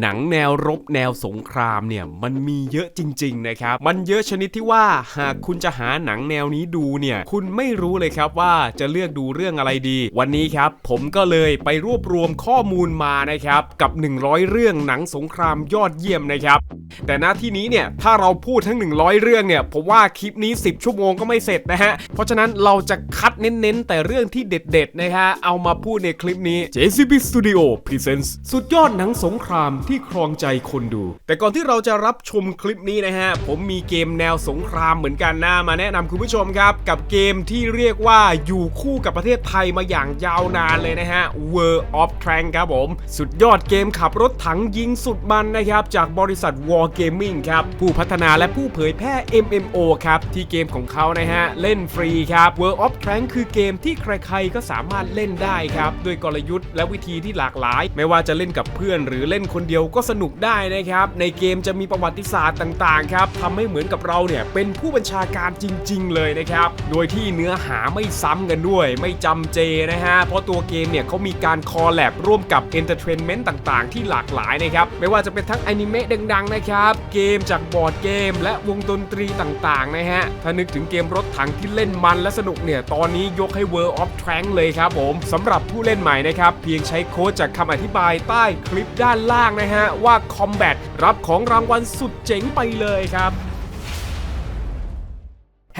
หนังแนวรบแนวสงครามเนี่ยมันมีเยอะจริง ๆ นะครับ มันเยอะชนิดที่ว่าหากคุณจะหาหนังแนวนี้ดูเนี่ยคุณไม่รู้เลยครับว่าจะเลือกดูเรื่องอะไรดี วันนี้ครับ ผมก็เลยไปรวบรวมข้อมูลมานะครับกับ 100 เรื่องหนังสงครามยอดเยี่ยมนะครับ แต่ณที่นี้เนี่ยถ้าเราพูดทั้ง 100 เรื่องเนี่ยผมว่าคลิปนี้ 10 ชั่วโมงก็ไม่เสร็จนะฮะเพราะฉะนั้นเราจะคัดเน้นๆ แต่เรื่องที่เด็ดๆนะฮะเอามาพูดในคลิปนี้ JCB Studio Presents สุดยอดหนังสงครามที่ครองใจคนดู แต่ก่อนที่เราจะรับชมคลิปนี้นะฮะ ผมมีเกมแนวสงครามเหมือนกันนะมาแนะนำคุณผู้ชมครับ กับเกมที่เรียกว่าอยู่คู่กับประเทศไทยมาอย่างยาวนานเลยนะฮะ World of Tank ครับผม สุดยอดเกมขับรถถังยิงสุดมันนะครับ จากบริษัท War Gaming ครับ ผู้พัฒนาและผู้เผยแพร่ MMO ครับ ที่เกมของเขานะฮะ เล่นฟรีครับ World of Tank คือเกมที่ใครๆก็สามารถเล่นได้ครับด้วยกลยุทธ์และวิธีที่หลากหลาย ไม่ว่าจะเล่นกับเพื่อนหรือเล่นคนเดียวก็สนุกได้นะครับ ในเกมจะมีประวัติศาสตร์ต่างๆครับทำให้เหมือนกับเราเนี่ยเป็นผู้บัญชาการจริง ๆ เลยนะครับ โดยที่เนื้อหาไม่ซ้ำกันด้วย ไม่จำเจนะฮะ เพราะตัวเกมเนี่ยเขามีการคอลแลบร่วมกับเอนเตอร์เทนเมนต์ต่างๆ ที่หลากหลายนะครับ ไม่ว่าจะเป็นทั้งอนิเมะดังๆนะครับ เกมจากบอร์ดเกม และวงดนตรีต่างๆนะฮะ ถ้านึกถึงเกมรถถังที่เล่นมันและสนุกเนี่ย ตอนนี้ยกให้ World of Tank เลยครับผมสำหรับผู้เล่นใหม่นะครับ เพียงใช้โค้ดจากคำอธิบายใต้คลิปด้านล่างนะฮะว่าคอมแบทรับของรางวัลสุดเจ๋งไปเลยครับ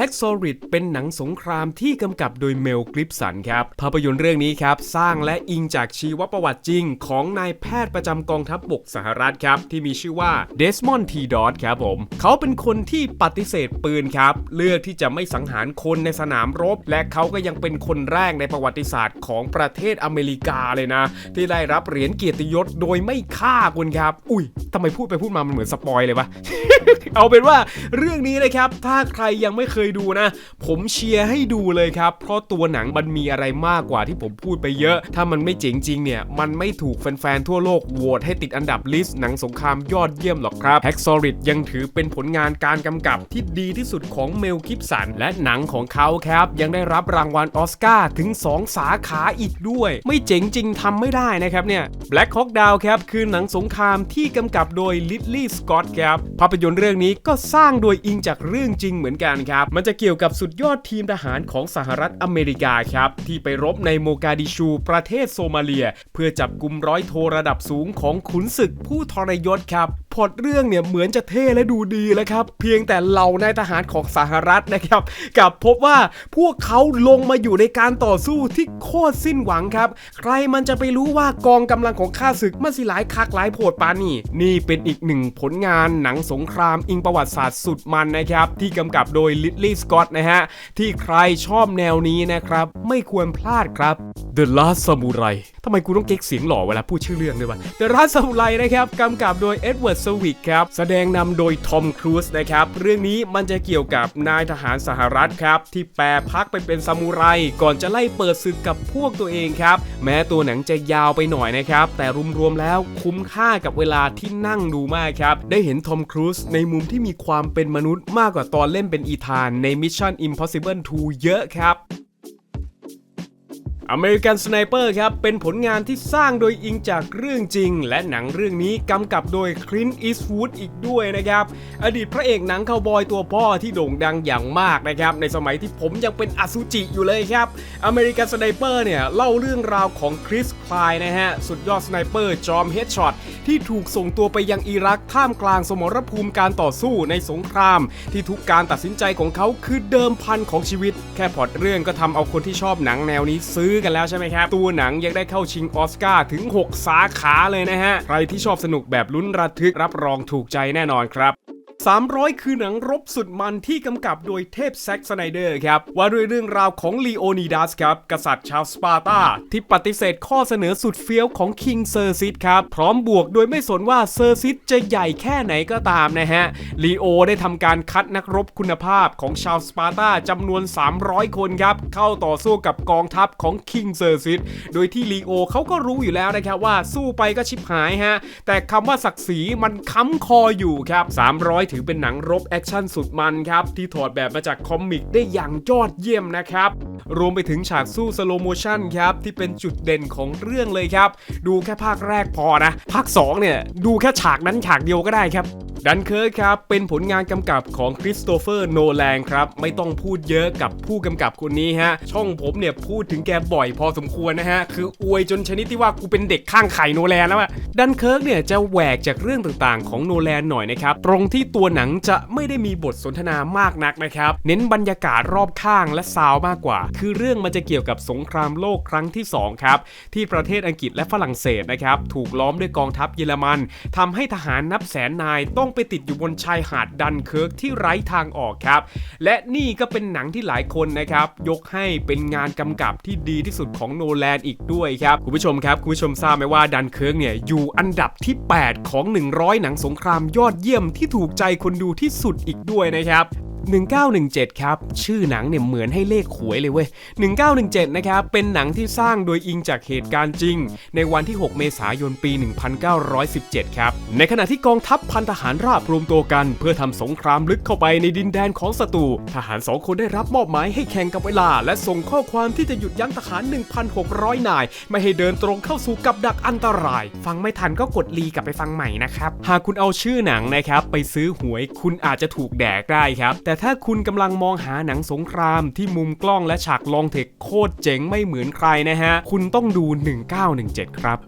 h a c k s o r i d เป็นหนังสงครามที่กำกับโดยเมลกริปสันครับ ภาพยนตร์เรื่องนี้ครับ สร้างและอิงจากชีวประวัติจริง ของนายแพทย์ประจำกองทัพบบกสหรัฐครับ ที่มีชื่อว่าเดสมอนด์ทีดอตครับผม เขาเป็นคนที่ปฏิเสธปืนครับ เลือกที่จะไม่สังหารคนในสนามรบ และเขาก็ยังเป็นคนแรกในประวัติศาสตร์ของประเทศอเมริกาเลยนะ ที่ได้รับเหรียญเกียรติยศโดยไม่ฆ่าคนครับ อุ้ยทำไมพูดไปพูดมามันเหมือนสปอยเลยวะเอาเป็นว่าเรื่องนี้นะครับถ้าใครยังไม่เคยดูนะ ผมเชียร์ให้ดูเลยครับ เพราะตัวหนังมันมีอะไรมากกว่าที่ผมพูดไปเยอะ ถ้ามันไม่เจ๋งจริงเนี่ย มันไม่ถูกแฟนๆ ทั่วโลกโหวตให้ติดอันดับลิสต์หนังสงครามยอดเยี่ยมหรอกครับ h a c k s o r i d ยังถือเป็นผลงานการกำกับที่ดีที่สุดของเมลกิฟสัน และหนังของเขาครับ ยังได้รับรางวัลออสการ์ถึง 2 สาขาอีกด้วย ไม่เจ๋งจริงทำไม่ได้นะครับเนี่ย Black Hawk Down ครับคือหนังสงครามที่กำกับโดยลิ d ลี่สกอตครับภาพยนตร์เรื่องนี้ก็สร้างโดยอิงจากเรื่องจริงเหมือนกันครับมันจะเกี่ยวกับสุดยอดทีมทหารของสหรัฐอเมริกาครับ ที่ไปรบในโมกาดิชูประเทศโซมาเลีย เพื่อจับกลุ่มร้อยโทระดับสูงของขุนศึกผู้ทรยศครับพอตเรื่องเนี่ยเหมือนจะเท่และดูดีแล้วครับ เพียงแต่เหล่านายทหารของสหรัฐนะครับกลับพบว่าพวกเขาลงมาอยู่ในการต่อสู้ที่โคตรสิ้นหวังครับ ใครมันจะไปรู้ว่ากองกำลังของข้าศึกมันสิหลายคักหลายโผดปานี่ นี่เป็นอีกหนึ่งผลงานหนังสงครามอิงประวัติศาสตร์สุดมันนะครับ ที่กำกับโดยลิ d ลี่สกอตนะฮะที่ใครชอบแนวนี้นะครับ ไม่ควรพลาดครับ The Last Samurai ทำไมกูต้องเก๊กเสียงหล่อเวลาพูดชื่อเรื่องด้วยวะ The Last Samurai นะครับกำกับโดยเอ็ดเวิร์ดสวิกครับ แสดงนำโดยทอมครูซนะครับ เรื่องนี้มันจะเกี่ยวกับนายทหารสหรัฐครับ ที่แปรพักไปเป็นซามูไร ก่อนจะไล่เปิดศึกกับพวกตัวเองครับ แม้ตัวหนังจะยาวไปหน่อยนะครับ แต่รวมๆแล้วคุ้มค่ากับเวลาที่นั่งดูมากครับ ได้เห็นทอมครูซในมุมที่มีความเป็นมนุษย์มากกว่าตอนเล่นเป็นอีธานใน Mission Impossible 2 เยอะครับ อเมริกันสไนเปอร์ครับ เป็นผลงานที่สร้างโดยอิงจากเรื่องจริง และหนังเรื่องนี้กำกับโดยคลินอีสวูดอีกด้วยนะครับ อดีตพระเอกหนังคาวบอยตัวพ่อที่โด่งดังอย่างมากนะครับ ในสมัยที่ผมยังเป็นอสุจิอยู่เลยครับอเมริกันสไนเปอร์เนี่ย เล่าเรื่องราวของคริสคลายนะฮะ สุดยอดสไนเปอร์จอมเฮดช็อตที่ถูกส่งตัวไปยังอิรักท่ามกลางสมรภูมิการต่อสู้ในสงคราม ที่ทุกการตัดสินใจของเขาคือเดิมพันของชีวิต แค่พอตเรื่องก็ทำเอาคนที่ชอบหนังแนวนี้ซื้อกันแล้วใช่ไหมครับ ตัวหนังยังได้เข้าชิงออสการ์ถึง 6 สาขาเลยนะฮะ ใครที่ชอบสนุกแบบลุ้นระทึกรับรองถูกใจแน่นอนครับ 300 คือหนังรบสุดมันที่กำกับโดยเทพแซ็กสไนเดอร์ครับ ว่าด้วยเรื่องราวของลีโอนิดัสครับ กษัตริย์ชาวสปาร์ตา ที่ปฏิเสธข้อเสนอสุดเฟี้ยวของคิงเซอร์ซิตครับ พร้อมบวกโดยไม่สนว่าเซอร์ซิตจะใหญ่แค่ไหนก็ตามนะฮะลีโอได้ทำการคัดนักรบคุณภาพของชาวสปาร์ตาจำนวน 300 คนครับ เข้าต่อสู้กับกองทัพของคิงเซอร์ซิตโดยที่ลีโอเขาก็รู้อยู่แล้วนะครับว่าสู้ไปก็ชิบหายฮะแต่คำว่าศักดิ์ศรีมันค้ำคออยู่ครับ300ถือเป็นหนังรบแอคชั่นสุดมันครับ ที่ถอดแบบมาจากคอมิกได้อย่างยอดเยี่ยมนะครับ รวมไปถึงฉากสู้สโลโมชันครับ ที่เป็นจุดเด่นของเรื่องเลยครับ ดูแค่ภาคแรกพอนะ ภาค 2 เนี่ย ดูแค่ฉากนั้นฉากเดียวก็ได้ครับ ดันเคิร์กครับ เป็นผลงานกำกับของคริสโตเฟอร์โนแลนครับ ไม่ต้องพูดเยอะกับผู้กำกับคนนี้ฮะ ช่องผมเนี่ยพูดถึงแกบ่อยพอสมควรนะฮะ คืออวยจนชนิดที่ว่ากูเป็นเด็กข้างไข่โนแลนแล้วอะดันเคิร์กเนี่ยจะแหวกจากเรื่องต่างๆ ของโนแลนหน่อยนะครับ ตรงที่ตัวหนังจะไม่ได้มีบทสนทนามากนักนะครับ เน้นบรรยากาศรอบข้างและซาวมากกว่า คือเรื่องมันจะเกี่ยวกับสงครามโลกครั้งที่สองครับที่ประเทศอังกฤษและฝรั่งเศสนะครับถูกล้อมด้วยกองทัพเยอรมันทำให้ทหารนับแสนนายต้องไปติดอยู่บนชายหาดดันเคิร์กที่ไร้ทางออกครับ และนี่ก็เป็นหนังที่หลายคนนะครับ ยกให้เป็นงานกำกับที่ดีที่สุดของโนแลนอีกด้วยครับ คุณผู้ชมครับ คุณผู้ชมทราบไหมว่าดันเคิร์กเนี่ยอยู่อันดับที่ 8 ของ 100 หนังสงครามยอดเยี่ยมที่ถูกใจคนดูที่สุดอีกด้วยนะครับ 1917 ครับ ชื่อหนังเนี่ยเหมือนให้เลขหวยเลยเว้ย 1917 นะครับ เป็นหนังที่สร้างโดยอิงจากเหตุการณ์จริง ในวันที่ 6 เมษายนปี 1917 ครับ ในขณะที่กองทัพพันทหารราบรวมตัวกัน เพื่อทำสงครามลึกเข้าไปในดินแดนของศัตรูทหารสองคนได้รับมอบหมายให้แข่งกับเวลา และส่งข้อความที่จะหยุดยั้งทหาร 1,600 นาย ไม่ให้เดินตรงเข้าสู่กับดักอันตราย ฟังไม่ทันก็กดรีกลับไปฟังใหม่นะครับ หากคุณเอาชื่อหนังนะครับไปซื้อหวยคุณอาจจะถูกแดกได้ครับ แต่ถ้าคุณกำลังมองหาหนังสงครามที่มุมกล้องและฉากลองเทคโคตรเจ๋งไม่เหมือนใครนะฮะ คุณต้องดู 1917 ครับ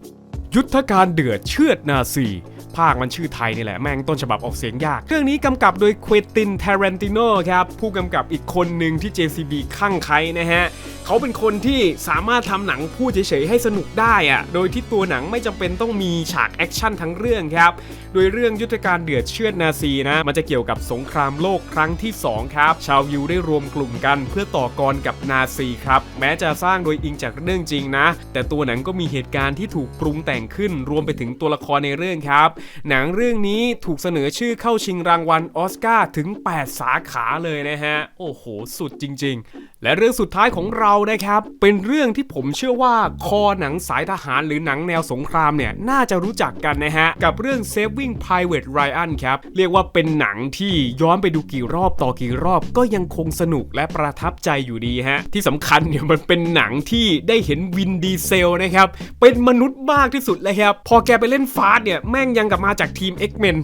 ยุทธการเดือดเชือดนาซี ภาคมันชื่อไทยนี่แหละ แม่งต้นฉบับออกเสียงยาก เรื่องนี้กำกับโดยเควินตินเทเรนติโนครับ ผู้กำกับอีกคนหนึ่งที่ JCB ข้างใครนะฮะเขาเป็นคนที่สามารถทำหนังพูดเฉยๆให้สนุกได้อะโดยที่ตัวหนังไม่จำเป็นต้องมีฉากแอคชั่นทั้งเรื่องครับ โดยเรื่องยุทธการเดือดเชือดนาซีนะ มันจะเกี่ยวกับสงครามโลกครั้งที่ 2 ครับ ชาวยิวได้รวมกลุ่มกันเพื่อต่อกรกับนาซีครับ แม้จะสร้างโดยอิงจากเรื่องจริงนะ แต่ตัวหนังก็มีเหตุการณ์ที่ถูกปรุงแต่งขึ้น รวมไปถึงตัวละครในเรื่องครับหนังเรื่องนี้ถูกเสนอชื่อเข้าชิงรางวัลออสการ์ถึง 8 สาขาเลยนะฮะ โอ้โห สุดจริง และเรื่องสุดท้ายของเรานะครับ เป็นเรื่องที่ผมเชื่อว่าคอหนังสายทหารหรือหนังแนวสงครามเนี่ยน่าจะรู้จักกันนะฮะ กับเรื่อง Saving Private Ryan ครับ เรียกว่าเป็นหนังที่ย้อนไปดูกี่รอบต่อกี่รอบก็ยังคงสนุกและประทับใจอยู่ดีฮะ ที่สำคัญเนี่ยมันเป็นหนังที่ได้เห็นวินดีเซลนะครับ เป็นมนุษย์มากที่สุดเลยครับ พอแกไปเล่นฟาสเนี่ยแม่งยังกลับมาจากทีม X-Men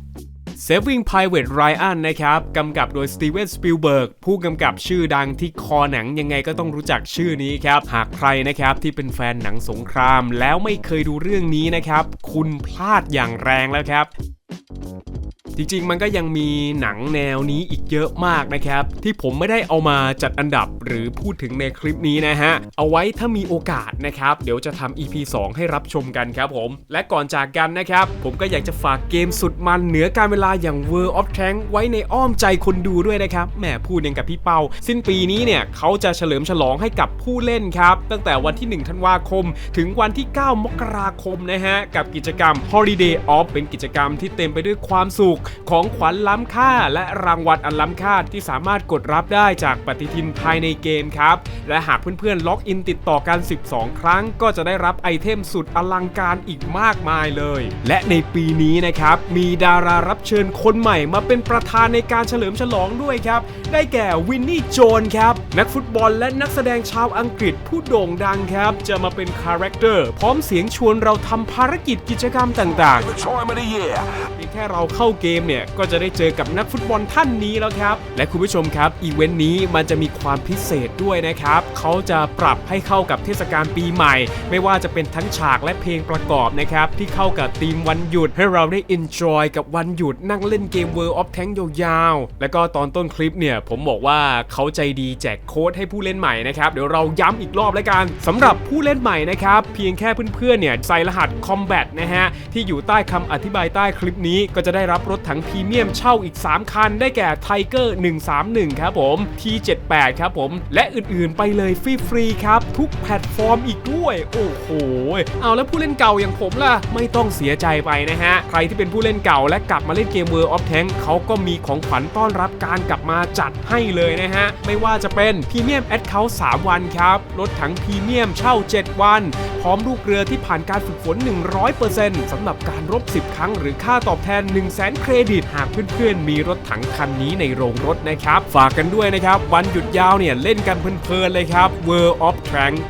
Saving Private Ryan นะครับกำกับโดยสตีเวนสปิลเบิร์กผู้กำกับชื่อดังที่คอหนังยังไงก็ต้องรู้จักชื่อนี้ครับ หากใครนะครับที่เป็นแฟนหนังสงคราม แล้วไม่เคยดูเรื่องนี้นะครับ คุณพลาดอย่างแรงแล้วครับจริงๆ มันก็ยังมีหนังแนวนี้อีกเยอะมากนะครับ ที่ผมไม่ได้เอามาจัดอันดับ หรือพูดถึงในคลิปนี้นะฮะ เอาไว้ถ้ามีโอกาสนะครับ เดี๋ยวจะทำ EP 2 ให้รับชมกันครับผม และก่อนจากกันนะครับ ผมก็อยากจะฝากเกมสุดมันเหนือการเวลาอย่าง World of Tanks ไว้ในอ้อมใจคนดูด้วยนะครับแหมพูดยังกับพี่เปา สิ้นปีนี้เนี่ยเขาจะเฉลิมฉลองให้กับผู้เล่นครับ ตั้งแต่วันที่ 1 ธันวาคม ถึงวันที่ 9 มกราคมนะฮะ กับกิจกรรม Holiday Off เป็นกิจกรรมที่เต็มไปด้วยความสุขของขวัญล้ำค่า และรางวัลอันล้ำค่าที่สามารถกดรับได้จากปฏิทินภายในเกมครับ และหากเพื่อนๆล็อกอินติดต่อกัน 12 ครั้ง ก็จะได้รับไอเทมสุดอลังการอีกมากมายเลย และในปีนี้นะครับ มีดารารับเชิญคนใหม่มาเป็นประธานในการเฉลิมฉลองด้วยครับ ได้แก่วินนี่โจนครับ นักฟุตบอลและนักแสดงชาวอังกฤษผู้โด่งดังครับ จะมาเป็นคาแรคเตอร์ พร้อมเสียงชวนเราทำภารกิจกิจกรรมต่างๆ the time of the year. เพียงแค่เราเข้าเกมเนี่ย ก็จะได้เจอกับนักฟุตบอลท่านนี้แล้วครับ และคุณผู้ชมครับ อีเวนต์นี้มันจะมีความพิเศษด้วยนะครับ เขาจะปรับให้เข้ากับเทศกาลปีใหม่ ไม่ว่าจะเป็นทั้งฉากและเพลงประกอบนะครับ ที่เข้ากับธีมวันหยุด ให้เราได้ enjoy กับวันหยุดนั่งเล่นเกม World of Tank ยาวๆ แล้วก็ตอนต้นคลิปเนี่ย ผมบอกว่าเขาใจดีแจกโค้ดให้ผู้เล่นใหม่นะครับ เดี๋ยวเราย้ำอีกรอบแล้วกันสำหรับผู้เล่นใหม่นะครับ เพียงแค่เพื่อนๆเนี่ยใส่รหัส Combat นะฮะที่อยู่ใต้คำอธิบายใต้คลิปนี้ ก็จะได้รับรถถังพรีเมียมเช่าอีก 3 คัน ได้แก่ Tiger 131 ครับผม T78 ครับผมและอื่นๆไปเลยฟรีๆครับ ทุกแพลตฟอร์มอีกด้วย โอ้โห เอาแล้วผู้เล่นเก่าอย่างผมล่ะ ไม่ต้องเสียใจไปนะฮะ ใครที่เป็นผู้เล่นเก่าและกลับมาเล่นเกม World of Tanks เขาก็มีของขวัญต้อนรับการกลับมาจัดให้เลยนะฮะ ไม่ว่าจะเป็นพรีเมียมแอดเคาท์3วันครับรถถังพรีเมียมเช่า 7 วัน พร้อมลูกเรือที่ผ่านการฝึกฝน 100%สำหรับการรบ 10 ครั้ง หรือค่าตอบแทน 1 0 0 0 0แสนเครดิตหากเพื่อนๆมีรถถังคันนี้ในโรงรถนะครับ ฝากกันด้วยนะครับ วันหยุดยาวเนี่ยเล่นกันเพลินๆเลยครับ World of Tanks